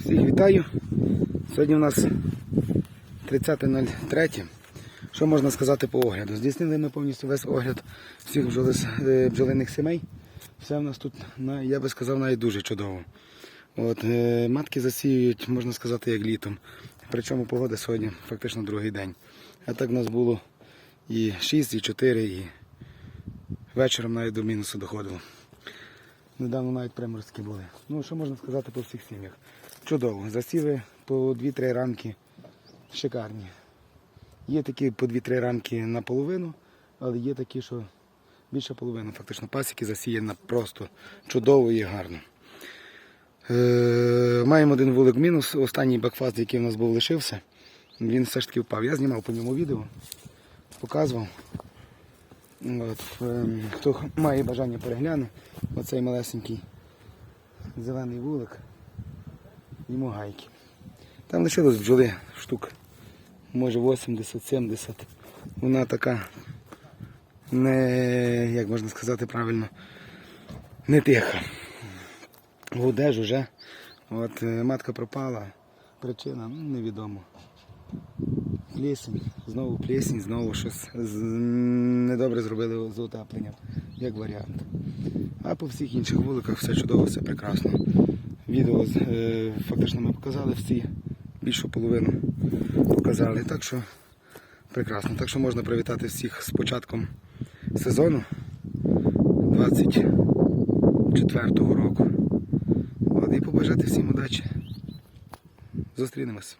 Всіх вітаю. Сьогодні у нас 30.03. Що можна сказати по огляду? Здійснили ми повністю весь огляд всіх е, бджолиних сімей. Все в нас тут, я би сказав, навіть дуже чудово. От, е, матки засіюють, можна сказати, як літом. Причому погода сьогодні фактично другий день. А так в нас було і 6, і 4, і вечором навіть до мінусу доходило. Недавно навіть приморські були. Ну, що можна сказати по всіх сім'ях? Чудово. Засіли по 2-3 рамки шикарні. Є такі по 2-3 рамки наполовину, але є такі, що більше половини. Фактично пасіки засіяна просто чудово і гарно. Е, маємо один вулик мінус. Останній бакфаст, який у нас був лишився, він все ж таки впав. Я знімав по ньому відео, показував. От, ем, хто має бажання перегляне, оцей малесенький зелений вулик, йому гайки. Там лишилось бджоли штук, може 80-70. Вона така не, як можна сказати правильно, не тиха. В одежу вже. От е, матка пропала. Причина ну, невідомо. Плесень, знову плесень, знову щось недобре зробили з утепленням, як варіант. А по всіх інших вуликах все чудово, все прекрасно. Відео е, фактично ми показали всі, більшу половину показали. Так що прекрасно. Так що можна привітати всіх з початком сезону 24-го року. От, і побажати всім удачі. Зустрінемось.